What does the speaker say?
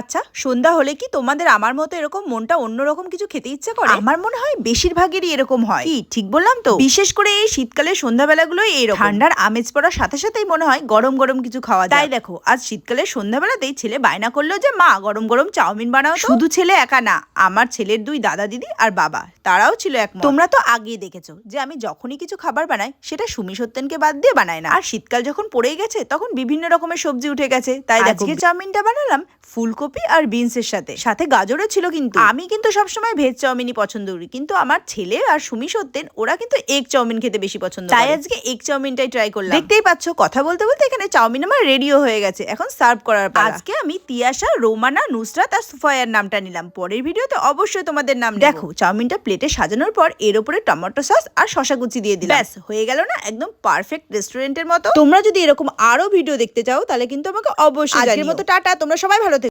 আচ্ছা সন্ধ্যা হলে কি তোমাদের আমার মতো এরকম মনটা অন্যরকম কিছু খেতে ইচ্ছে করে? আমার মনে হয় বেশিরভাগেরই এরকম হয়। কি ঠিক বললাম তো? বিশেষ করে এই শীতকালের সন্ধ্যাবেলাগুলোই এইরকম ঠান্ডার আমেজ পড়ার সাথে সাথেই মনে হয় গরম গরম কিছু খাওয়া যায়। তাই দেখো আজ শীতকালের সন্ধ্যাবেলাতেই ছেলে বায়না করল যে মা গরম গরম চাউমিন বানাও শুধু ছেলে একা না আমার ছেলের দুই দাদা দিদি আর বাবা তারাও ছিল এক তোমরা তো আগেই দেখেছ যে আমি যখনই কিছু খাবার বানাই সেটা সুমি সত্যেনকে বাদ দিয়ে বানাই না। আর শীতকাল যখন পড়েই গেছে তখন বিভিন্ন রকমের সবজি উঠে গেছে। তাই আজকে চাউমিনটা বানালাম ফুলকপি আর বিনসের সাথে। সাথে গাজরও ছিল কিন্তু। আমি কিন্তু সবসময় ভেজ চাউমিনই পছন্দ করি। কিন্তু আমার ছেলে আর সুমি সত্যেন ওরা কিন্তু এগ চাউমিন খেতে বেশি পছন্দ তাই আজকে এগ চাউমিনটাই ট্রাই করলাম। দেখতেই পাচ্ছ কথা বলতে বলতে এখানে চাউমিন আমার রেডিও হয়ে গেছে। এখন সার্ভ করার পালা। আজকে আমি তিয়াশা রোমানা নুসরাত আর সুফায়ার নামটা নিলাম। পরের ভিডিওতে অবশ্যই তোমাদের নাম। দেখো চাউমিনটা প্লেটে সাজানোর পর এর উপরে টমেটো সস আর শসা কুচি দিয়ে দিলাম। ব্যাস হয়ে গেল না একদম পারফেক্ট রেস্টুরেন্টের মতো। তোমরা যদি এরকম আরও ভিডিও দেখতে চাও তাহলে কিন্তু আমাকে অবশ্যই আজকের মতো টাটা তোমরা সবাই ভালো থেকো।